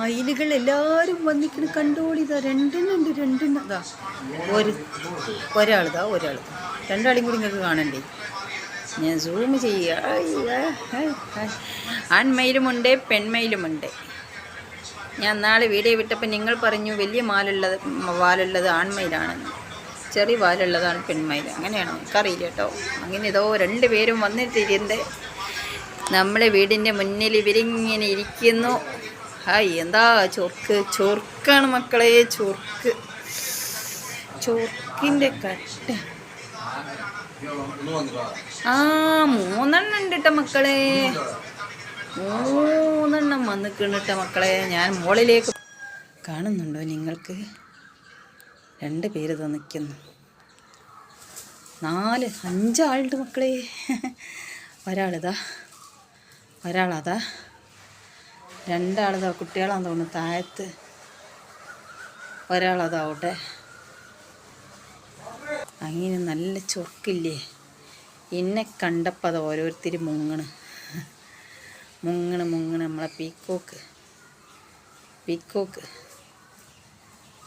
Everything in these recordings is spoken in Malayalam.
മയിലുകൾ എല്ലാവരും വന്നിക്കണ് കണ്ടോളിതാ. രണ്ടെണ്ണുണ്ട് രണ്ടെണ്ണം. ഇതാ ഒരു ഒരാളിതാ ഒരാൾ രണ്ടാളും കൂടി നിങ്ങൾക്ക് കാണണ്ടേ? ഞാൻ സൂം ചെയ്യുക ആൺമയിലുമുണ്ട് പെൺമയിലുമുണ്ട്. ഞാൻ നാളെ വീഡിയോ വിട്ടപ്പോൾ നിങ്ങൾ പറഞ്ഞു വലിയ മാലുള്ളത് വാലുള്ളത് ആൺമയിലാണെന്ന്. ചെറിയ വാലുള്ളതാണ് പെൺമയിൽ. അങ്ങനെയാണോ? എനിക്കറിയില്ല കേട്ടോ. അങ്ങനെ ഏതോ രണ്ട് പേരും വന്നിട്ടിരുണ്ട് നമ്മളെ വീടിന്റെ മുന്നിൽ ഇവരിങ്ങനെ ഇരിക്കുന്നു. ഹായ് എന്താ ചൊർക്ക്? ചൊർക്കാണ് മക്കളെ ചൊർക്ക്. ചൊർക്കിന്റെ കട്ട. ആ മൂന്നെണ്ണം ഉണ്ട് മക്കളെ. മൂന്നെണ്ണം വന്നിട്ടുണ്ട് കേട്ടോ മക്കളെ. ഞാൻ മുകളിലേക്ക് കാണുന്നുണ്ടോ നിങ്ങൾക്ക്? രണ്ട് പേര് നിൽക്കുന്നു നാല് അഞ്ചാളുണ്ട് മക്കളെ. ഒരാളിതാ. ഒരാളതാ. രണ്ടാളിതാ കുട്ടികളാന്ന് തോന്നുന്നു. താഴത്ത് ഒരാളതാവട്ടെ. അങ്ങനെ നല്ല ചൊക്കില്ലേ? എന്നെ കണ്ടപ്പോൾ അത് ഓരോരുത്തർ മുങ്ങണ്. മുങ്ങണ് മുങ്ങണ് നമ്മളെ പീക്കോക്ക്. പീക്കോക്ക്.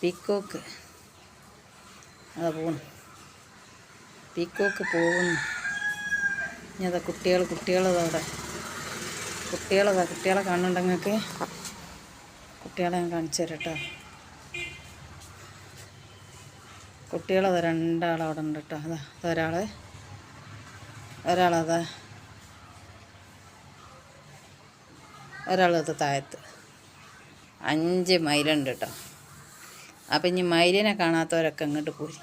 പീക്കോക്ക്. അതാ പോണു. പീക്കോക്ക് പോകുന്നു ഇനി അതാ കുട്ടികൾ കുട്ടികളതാ അവിടെ. കുട്ടികളതാ കുട്ടികളെ കാണുന്നുണ്ടെങ്കിൽ കുട്ടികളെ ഞാൻ കാണിച്ചു തരാം കേട്ടോ. കുട്ടികളതാ രണ്ടാളവിടെ ഉണ്ട് കേട്ടോ. അതാ ഒരാൾ ഒരാളതാ. ഒരാളത് താഴത്ത്. അഞ്ച് മൈലുണ്ട് കേട്ടോ. അപ്പം ഇനി മൈലിനെ കാണാത്തവരൊക്കെ അങ്ങോട്ട് പോയി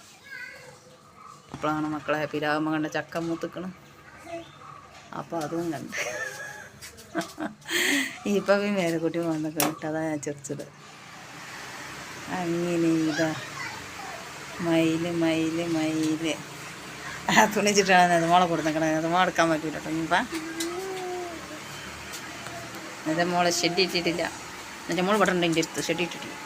അപ്പോഴാണ് മക്കളെ പിരാവുമ്പോൾ കണ്ട ചക്ക മൂത്തിക്കണം. അപ്പോൾ അതും കണ്ട്. ഇപ്പം മേലക്കുട്ടി വന്നൊക്കെ കേട്ടോ അതാ ഞാൻ ചെറിച്ചത് അങ്ങനെ ഇതാ. മയിൽ മയിൽ മയിൽ. ആ തുണിച്ചിട്ടാണ് നെതുമോളെ കൊടുത്തേക്കണേ അത് എടുക്കാൻ പറ്റൂല കേട്ടോ. ഇനിയിപ്പം. നെതുമോളെ ഷെഡ് ഇട്ടിട്ടില്ല. എന്നിട്ട് മോൾ ഇവിടെ ഉണ്ട് അടുത്ത് ഷെഡ് ഇട്ടിട്ടില്ല.